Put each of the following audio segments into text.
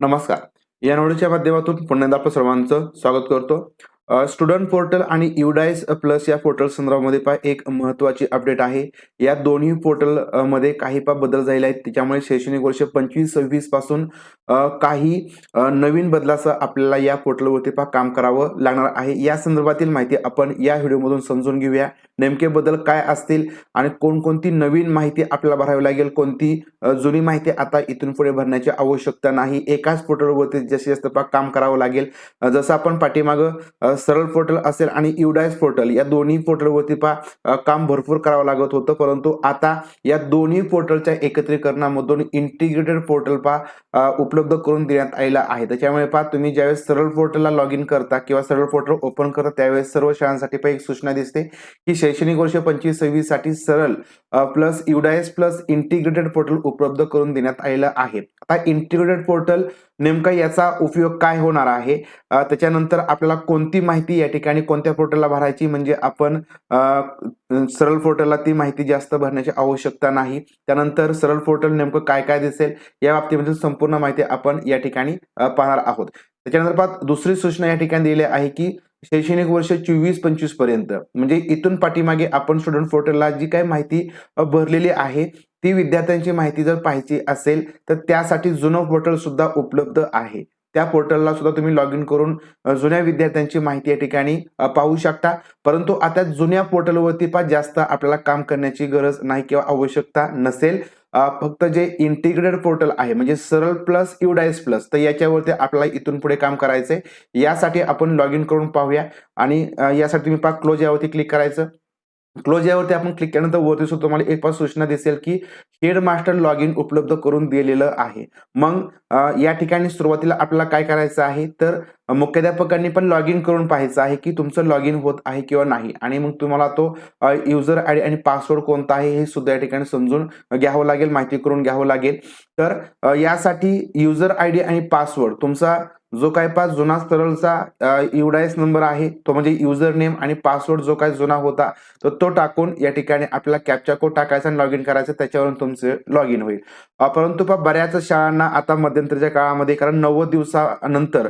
नमस्कार. या नोडच्या माध्यमातून पुन्हा आपलं सर्वांचं स्वागत करतो. स्टुडंट पोर्टल आणि युडाईस प्लस या पोर्टल संदर्भामध्ये पहा एक महत्वाची अपडेट आहे. या दोन्ही पोर्टलमध्ये काही पा बदल झाले आहेत. त्याच्यामुळे शैक्षणिक वर्ष पंचवीस सव्वीसपासून काही नवीन बदलाचं आपल्याला या पोर्टलवरती पहा काम करावं लागणार आहे. या संदर्भातील माहिती आपण या व्हिडिओमधून समजून घेऊया. नेमके बदल काय असतील आणि कोणकोणती नवीन माहिती आपल्याला भरावी लागेल? कोणती जुनी माहिती आता इथून पुढे भरण्याची आवश्यकता नाही? एकाच पोर्टलवरती जास्तीत जास्त पहा काम करावं लागेल. जसं आपण पाठीमागं सरळ पोर्टल असेल आणि युडायस पोर्टल या दोन्ही पोर्टलवरती पहा काम भरपूर करावं लागत होतं परंतु आता या दोन्ही पोर्टलच्या एकत्रीकरणामधून इंटिग्रेटेड पोर्टल पहा उपलब्ध करून देण्यात आलेला आहे. त्याच्यामुळे पहा तुम्ही ज्यावेळेस सरळ पोर्टलला लॉग इन करता किंवा सरळ पोर्टल ओपन करता त्यावेळेस सर्व शाळांसाठी पहा एक सूचना दिसते की शैक्षणिक वर्ष पंचवीस सव्वीससाठी Saral plus UDISE plus integrated portal उपलब्ध करून देण्यात आलेलं आहे. आता इंटिग्रेटेड पोर्टल नेमका याचा उपयोग काय होणार आहे? त्याच्यानंतर आपल्याला कोणती माहिती या ठिकाणी कोणत्या पोर्टलला भरायची? म्हणजे आपण सरळ पोर्टलला ती माहिती जास्त भरण्याची आवश्यकता नाही. त्यानंतर सरळ पोर्टल नेमकं काय काय दिसेल? या बाबतीमध्ये संपूर्ण माहिती आपण या ठिकाणी पाहणार आहोत. त्याच्यानंतर दुसरी सूचना या ठिकाणी दिली आहे की शैक्षणिक वर्ष चोवीस पंचवीसपर्यंत. म्हणजे इथून पाठीमागे आपण स्टुडंट पोर्टलला जी काही माहिती भरलेली आहे ती विद्यार्थ्यांची माहिती जर पाहायची असेल तर त्यासाठी जुनं पोर्टल सुद्धा उपलब्ध आहे. त्या पोर्टलला सुद्धा तुम्ही लॉग इन करून जुन्या विद्यार्थ्यांची माहिती या ठिकाणी पाहू शकता. परंतु आता जुन्या पोर्टलवरती पण जास्त आपल्याला काम करण्याची गरज नाही किंवा आवश्यकता नसेल. फक्त जे इंटिग्रेटेड पोर्टल आहे म्हणजे सरळ प्लस युडायस प्लस तर याच्यावरती आपल्याला इथून पुढे काम करायचंय. यासाठी आपण लॉग इन करून पाहूया. आणि यासाठी तुम्ही पहा क्लोज यावरती क्लिक करायचं. क्लोज यावरती आपण क्लिक केल्यानंतर वरती सुद्धा तुम्हाला एक पाच सूचना दिसेल की हेड मास्टर लॉग इन उपलब्ध करून दिलेलं आहे. मग या ठिकाणी सुरुवातीला आपल्याला काय करायचं आहे? तर मुख्याध्यापकांनी पण लॉग इन करून पाहायचं आहे की तुमचं लॉग इन होत आहे किंवा नाही. आणि मग तुम्हाला तो युजर आय डी आणि पासवर्ड कोणता आहे हे सुद्धा या ठिकाणी समजून घ्यावं लागेल माहिती करून घ्यावं लागेल. तर यासाठी युजर आय डी आणि पासवर्ड तुमचा जो काय पास जुना सरळचा युडायस नंबर आहे तो म्हणजे युजर नेम आणि पासवर्ड जो काय जुना होता तर तो टाकून या ठिकाणी आपल्याला कॅप्चा कोड टाकायचा आणि लॉग इन करायचं त्याच्यावरून तुमचं लॉग इन होईल परंतु बऱ्याच शाळांना आता मध्यंतरीच्या काळामध्ये कारण नव्वद दिवसानंतर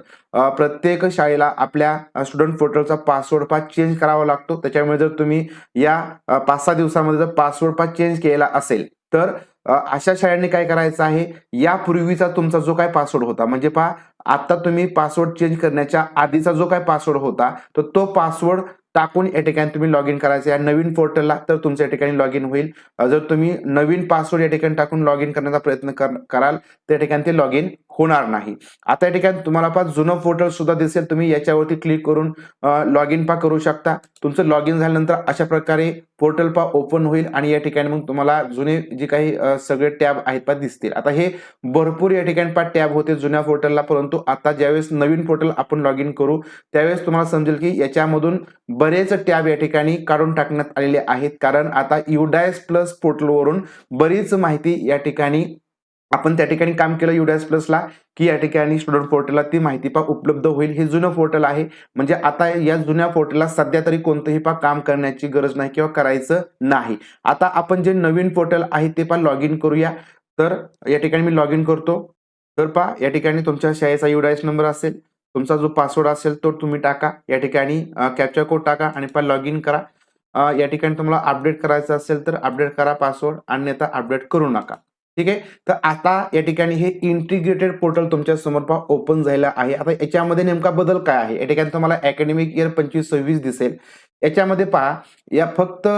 प्रत्येक शाळेला आपल्या स्टुडंट पोर्टलचा पासवर्ड पास चेंज करावा लागतो. त्याच्यामुळे जर तुम्ही या पाच सहा दिवसामध्ये जर पासवर्ड पास चेंज केला असेल तर अशा शाळांनी काय करायचं आहे? यापूर्वीचा तुमचा जो काय पासवर्ड होता म्हणजे पहा आता तुम्ही पासवर्ड चेंज करण्याच्या आधीचा जो काय पासवर्ड होता तर तो पासवर्ड टाकून या ठिकाणी तुम्ही लॉग इन करायचं. या नवीन पोर्टलला तर तुमच्या ठिकाणी लॉग इन होईल जर तुम्ही नवीन पासवर्ड या ठिकाणी टाकून लॉग इन करण्याचा प्रयत्न कर- कराल त्या ठिकाणी ते लॉग इन होणार नाही. आता या ठिकाणी तुम्हाला पहा जुनं पोर्टल सुद्धा दिसेल. तुम्ही याच्यावरती क्लिक करून लॉग इन पा करू शकता. तुमचं लॉग इन झाल्यानंतर अशा प्रकारे पोर्टल पा ओपन होईल आणि या ठिकाणी मग तुम्हाला जुने जे काही सगळे टॅब आहेत पा दिसतील. आता हे भरपूर या ठिकाणी पा टॅब होते जुन्या पोर्टलला परंतु आता ज्यावेळेस नवीन पोर्टल आपण लॉग इन करू त्यावेळेस तुम्हाला समजेल की याच्यामधून बरेच टॅब या ठिकाणी काढून टाकण्यात आलेले आहेत. कारण आता युडायस प्लस पोर्टलवरून बरीच माहिती या ठिकाणी आपण त्या ठिकाणी काम केलं युडायस प्लसला की या ठिकाणी स्टुडंट पोर्टलला ती माहिती पा उपलब्ध होईल. हे जुनं पोर्टल आहे. म्हणजे आता या जुन्या पोर्टलला सध्या तरी कोणतंही पा काम करण्याची गरज नाही किंवा करायचं नाही. आता आपण जे नवीन पोर्टल आहे ते पा लॉग इन करूया. तर या ठिकाणी मी लॉग इन करतो. तर पहा या ठिकाणी तुमच्या शाळेचा युडायस नंबर असेल. तुमचा जो पासवर्ड असेल तो तुम्ही टाका. या ठिकाणी कॅप्चर कोड टाका आणि पा लॉग इन करा या ठिकाणी तुम्हाला अपडेट करायचं असेल तर अपडेट करा पासवर्ड अन्यथा अपडेट करू नका. ठीक आहे? तर आता या ठिकाणी हे इंटिग्रेटेड पोर्टल तुमच्यासमोर पहा ओपन झालेलं आहे. आता याच्यामध्ये नेमका बदल काय आहे? या ठिकाणी तुम्हाला अकॅडमिक इयर पंचवीस सव्वीस दिसेल. याच्यामध्ये पहा या फक्त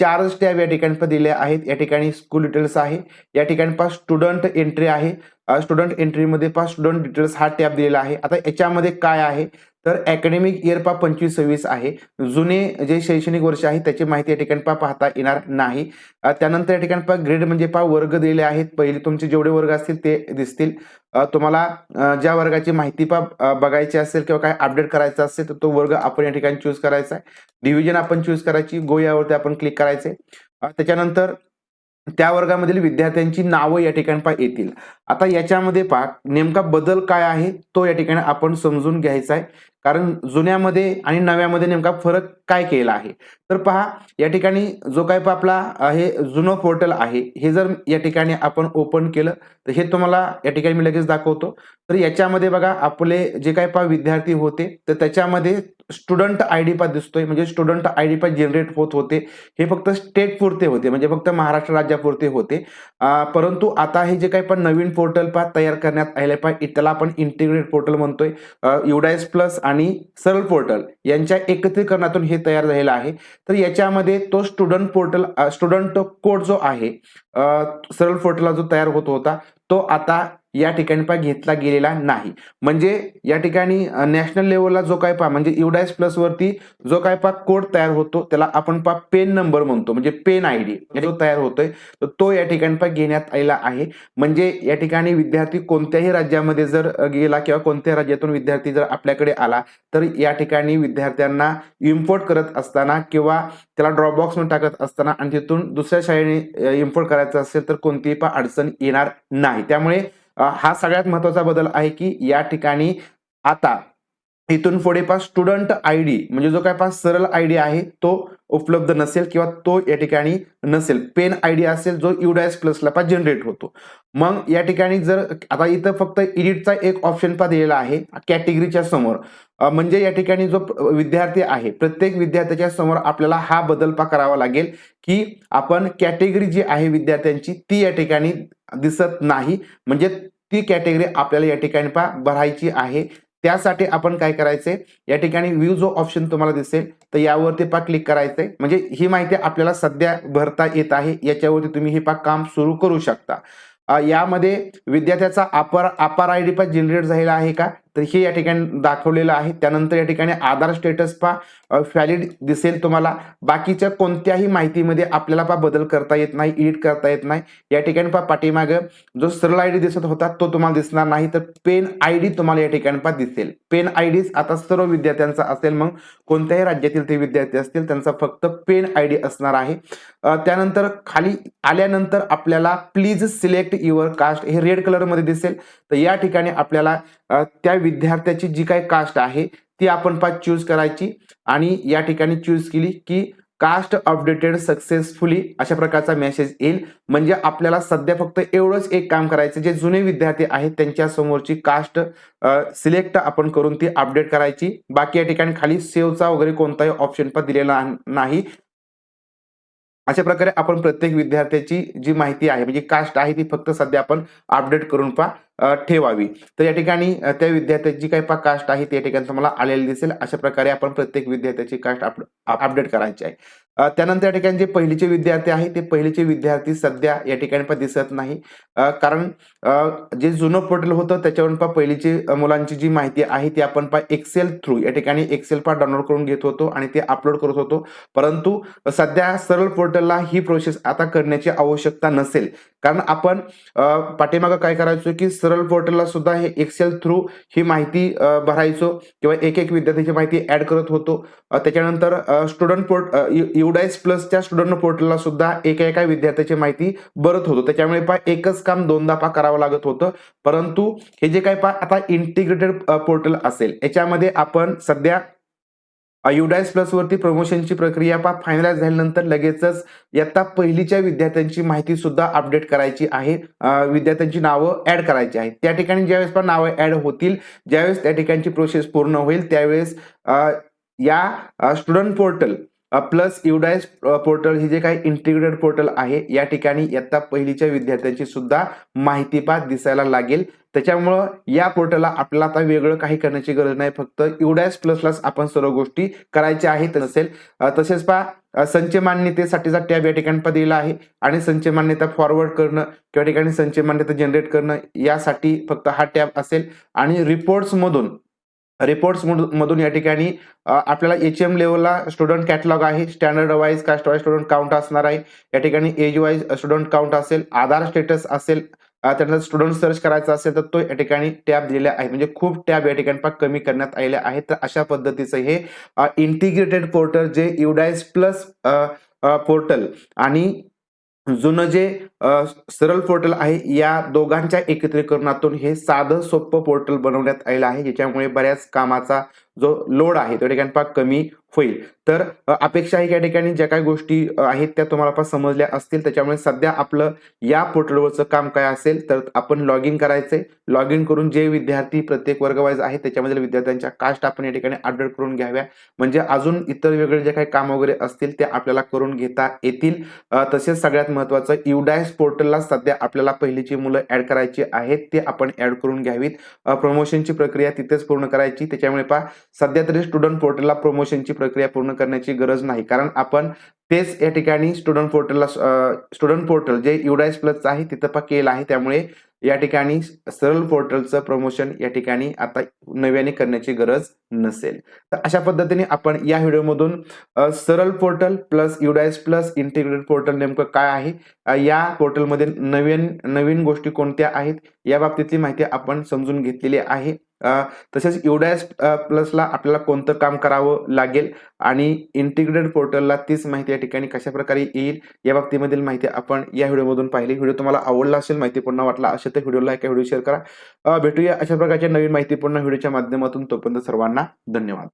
चारच टॅब या ठिकाणी पहा दिले आहेत. या ठिकाणी स्कूल डिटेल्स आहे. या ठिकाणी पहा स्टुडंट एंट्री आहे. स्टुडंट एंट्रीमध्ये पहा स्टुडंट डिटेल्स हा टॅब दिलेला आहे. आता याच्यामध्ये काय आहे? तर अकॅडमिक इयर पा पंचवीस सव्वीस आहे. जुने जे शैक्षणिक वर्ष आहे त्याची माहिती या ठिकाणी पा पाहता येणार नाही. त्यानंतर या ठिकाणी पा ग्रेड म्हणजे पहा वर्ग दिलेले आहेत. पहिले तुमचे जेवढे वर्ग असतील ते दिसतील. तुम्हाला ज्या वर्गाची माहिती पा बघायची असेल किंवा काय अपडेट करायचा असेल तर तो वर्ग आपण या ठिकाणी चूज करायचा आहे. डिव्हिजन आपण चूज करायची. गो यावरती आपण क्लिक करायचे. त्याच्यानंतर त्या वर्गामधील विद्यार्थ्यांची नावं या ठिकाणी पा येतील. आता याच्यामध्ये पा नेमका बदल काय आहे तो या ठिकाणी आपण समजून घ्यायचा आहे. कारण जुन्यामध्ये आणि नव्यामध्ये नेमका फरक काय केला आहे? तर पहा या ठिकाणी जो काय पहा आपला हे जुनं पोर्टल आहे हे जर या ठिकाणी आपण ओपन केलं तर हे तुम्हाला या ठिकाणी मी लगेच दाखवतो. तर याच्यामध्ये बघा आपले जे काय पहा विद्यार्थी होते तर त्याच्यामध्ये स्टुडंट आय डी पा दिसतोय. म्हणजे स्टुडंट आय डी पा जनरेट होत होते. हे फक्त स्टेट पुरते होते. म्हणजे फक्त महाराष्ट्र राज्यापुरते होते. परंतु आता हे जे काही पण नवीन पोर्टल पा तयार करण्यात आले पा त्याला आपण इंटिग्रेट पोर्टल म्हणतोय. युडायस प्लस आणि सरळ पोर्टल यांच्या एकत्रीकरणातून हे तयार झालेलं आहे. तर याच्यामध्ये तो स्टुडंट पोर्टल स्टुडंट कोड जो आहे सरळ पोर्टलला जो तयार होत होता तो आता या ठिकाणी पा घेतला गेलेला नाही. म्हणजे या ठिकाणी नॅशनल लेवलला जो काय पा म्हणजे युडायस प्लस वरती जो काय पा कोड तयार होतो त्याला आपण पा पेन नंबर म्हणतो. म्हणजे पेन आय डी जो तयार होतोय तर तो या ठिकाणी पा घेण्यात आलेला आहे. म्हणजे या ठिकाणी विद्यार्थी कोणत्याही राज्यामध्ये जर गेला किंवा कोणत्याही राज्यातून विद्यार्थी जर आपल्याकडे आला तर या ठिकाणी विद्यार्थ्यांना इम्पोर्ट करत असताना किंवा त्याला ड्रॉपबॉक्समध्ये टाकत असताना आणि तिथून दुसऱ्या शाळेने इम्पोर्ट करायचं असेल तर कोणतीही पा अडचण येणार नाही. त्यामुळे हा सगळ्यात महत्त्वाचा बदल आहे की या ठिकाणी आता इथून पुढे पास स्टुडंट आय डी म्हणजे जो काय पास सरळ आय डी आहे तो उपलब्ध नसेल किंवा तो या ठिकाणी नसेल. पेन आय डी असेल जो युडायस प्लसला पा जनरेट होतो. मग या ठिकाणी जर आता इथं फक्त इडिटचा एक ऑप्शन पा दिलेला आहे कॅटेगरीच्या समोर. म्हणजे या ठिकाणी जो विद्यार्थी आहे प्रत्येक विद्यार्थ्याच्या समोर आपल्याला हा बदल पा करावा लागेल की आपण कॅटेगरी जी आहे विद्यार्थ्यांची ती या ठिकाणी दिसत नाही. म्हणजे ती कॅटेगरी आपल्याला या ठिकाणी पा भरायची आहे. त्यासाठी आपण काय करायचंय या ठिकाणी व्ह्यू जो ऑप्शन तुम्हाला दिसेल तर यावरती पा क्लिक करायचंय म्हणजे ही माहिती आपल्याला सध्या भरता येत आहे. याच्यावरती तुम्ही हे पा काम सुरू करू शकता. यामध्ये विद्यार्थ्याचा अपर अपार आय डी पा जनरेट झालेला आहे का? तर हे या ठिकाणी दाखवलेलं आहे. त्यानंतर या ठिकाणी आधार स्टेटस पा व्हॅलिड दिसेल तुम्हाला. बाकीच्या कोणत्याही माहितीमध्ये आपल्याला पा बदल करता येत नाही एडिट करता येत नाही. या ठिकाणी पा पाठीमागं जो सरळ आय डी दिसत होता तो तुम्हाला दिसणार नाही. तर पेन आय डी तुम्हाला या ठिकाणी पा दिसेल. पेन आय डी आता सर्व विद्यार्थ्यांचा असेल मग. कोणत्याही राज्यातील ते विद्यार्थी असतील त्यांचा फक्त पेन आय डी असणार आहे. त्यानंतर खाली आल्यानंतर आपल्याला प्लीज सिलेक्ट युअर कास्ट हे रेड कलरमध्ये दिसेल. तर या ठिकाणी आपल्याला त्या विद्यार्थ्याची जी काही कास्ट आहे ती आपण पाच चूज करायची आणि या ठिकाणी चूज केली की कास्ट अपडेटेड सक्सेसफुली अशा प्रकारचा मेसेज येईल. म्हणजे आपल्याला सध्या फक्त एवढंच एक काम करायचं जे जुने विद्यार्थी आहेत त्यांच्या समोरची कास्ट सिलेक्ट आपण करून ती अपडेट करायची. बाकी या ठिकाणी खाली सेव्हचा वगैरे कोणताही ऑप्शन पण दिलेला नाही. अशा प्रकारे आपण प्रत्येक विद्यार्थ्याची जी माहिती आहे म्हणजे कास्ट आहे ती फक्त सध्या आपण अपडेट करून पा ठेवावी. तर या ठिकाणी त्या विद्यार्थ्याची काही पा कास्ट आहे त्या ठिकाणी तुम्हाला आलेली दिसेल. अशा प्रकारे आपण प्रत्येक विद्यार्थ्याची कास्ट अपडेट करायची आहे. त्यानंतर या ठिकाणी जे पहिलीचे विद्यार्थी आहे ते पहिलीचे विद्यार्थी सध्या या ठिकाणी पण दिसत नाही. कारण जे जुनं पोर्टल होतं त्याच्यावरून पा पहिलीची मुलांची जी माहिती आहे ती आपण पा एक्सेल थ्रू या ठिकाणी एक्सेल पा डाउनलोड करून घेत होतो आणि ते अपलोड करत होतो. परंतु सध्या सरळ पोर्टलला ही प्रोसेस आता करण्याची आवश्यकता नसेल. कारण आपण पाठीमागं काय करायचो की सरळ पोर्टलला सुद्धा हे एक्सेल थ्रू ही माहिती भरायचो किंवा एक एक विद्यार्थ्याची माहिती ऍड करत होतो. त्याच्यानंतर स्टुडंट पोर्ट युडाईस प्लसच्या स्टुडंट पोर्टलला सुद्धा एका एका विद्यार्थ्याची माहिती भरत होतो. त्याच्यामुळे पा एकच काम दोनदा पा करावं लागत होतं. परंतु हे जे काय पा आता इंटिग्रेटेड पोर्टल असेल. याच्यामध्ये आपण सध्या युडाईस प्लस वरती प्रमोशनची प्रक्रिया पा फायनलाइज झाल्यानंतर लगेचच इयत्ता पहिलीच्या विद्यार्थ्यांची माहिती सुद्धा अपडेट करायची आहे. विद्यार्थ्यांची नावं ऍड करायची आहेत. त्या ठिकाणी ज्यावेळेस पण नावं ऍड होतील ज्यावेळेस त्या ठिकाणची प्रोसेस पूर्ण होईल त्यावेळेस या student portal plus UDISE portal ही जे काही इंटिग्रेटेड पोर्टल आहे या ठिकाणी इयत्ता पहिलीच्या विद्यार्थ्यांची सुद्धा माहितीपात दिसायला लागेल. त्याच्यामुळं या पोर्टलला आपल्याला आता वेगळं काही करण्याची गरज नाही. फक्त युडायस प्लसलाच आपण सर्व गोष्टी करायच्या आहेत नसेल. तसेच पा संच मान्यतेसाठीचा टॅब या ठिकाणी पा आहे. आणि संच मान्यता फॉरवर्ड करणं किंवा ठिकाणी संच मान्यता जनरेट करणं यासाठी फक्त हा टॅब असेल. आणि रिपोर्ट्समधून रिपोर्ट्स मधून या ठिकाणी आपल्याला एच एम लेवलला स्टुडंट कॅटलॉग आहे. Standard wise caste wise student count असणार आहे. या ठिकाणी एज वाईज स्टुडंट काउंट असेल आधार स्टेटस असेल त्यांना त्यानंतर स्टुडंट सर्च करायचा असेल तर तो या ठिकाणी टॅब दिलेला आहे. म्हणजे खूप टॅब या ठिकाणी कमी करण्यात आलेले आहेत. तर अशा पद्धतीचं हे इंटिग्रेटेड पोर्टल जे युडाईज प्लस पोर्टल आणि जुनं जे सरळ पोर्टल आहे. या दोघांच्या एकत्रीकरणातून हे साधं सोपं पोर्टल बनवण्यात आलेलं आहे ज्याच्यामुळे बऱ्याच कामाचा जो लोड आहे तो ठिकाणी फार कमी होईल. तर अपेक्षा आहे या ठिकाणी ज्या काही गोष्टी आहेत त्या तुम्हाला पास समजल्या असतील. त्याच्यामुळे सध्या आपलं या पोर्टलवरचं काम काय असेल तर आपण लॉग इन करायचंय. लॉग इन करून जे विद्यार्थी प्रत्येक वर्गवाईज आहेत त्याच्यामधील विद्यार्थ्यांच्या कास्ट आपण या ठिकाणी अपडेट करून घ्याव्या. म्हणजे अजून इतर वेगळे जे काही काम वगैरे असतील ते आपल्याला करून घेता येतील. तसेच सगळ्यात महत्वाचं युडायस पोर्टलला सध्या आपल्याला पहिलीची मुलं ऍड करायची आहेत ते आपण ऍड करून घ्यावीत. प्रमोशनची प्रक्रिया तिथेच पूर्ण करायची. त्याच्यामुळे पहा सध्या तरी स्टुडंट पोर्टलला प्रमोशनची प्रक्रिया पूर्ण करण्याची गरज नाही. कारण आपण तेच या ठिकाणी स्टुडंट पोर्टलला स्टुडंट पोर्टल जे युडायस प्लसचं आहे तिथं पहा केलं आहे. त्यामुळे या ठिकाणी सरळ पोर्टलचं प्रमोशन या ठिकाणी आता नव्याने करण्याची गरज नसेल. तर अशा पद्धतीने आपण या व्हिडिओमधून Saral portal plus UDISE plus integrated portal नेमकं काय आहे? या पोर्टलमध्ये नवीन नवीन गोष्टी कोणत्या आहेत? या बाबतीतली माहिती आपण समजून घेतलेली आहे. तसेच युडायस प्लसला आपल्याला कोणतं काम करावं लागेल आणि इंटिग्रेटेड पोर्टलला तीच माहिती या ठिकाणी कशा प्रकारे येईल या बाबतीमधील माहिती आपण या व्हिडिओमधून पाहिली. व्हिडिओ तुम्हाला आवडला असेल माहितीपूर्ण वाटला असेल तर व्हिडिओला एका व्हिडिओ शेअर करा. भेटूया अशा प्रकारच्या नवीन माहितीपूर्ण व्हिडिओच्या माध्यमातून. तोपर्यंत सर्वांना धन्यवाद.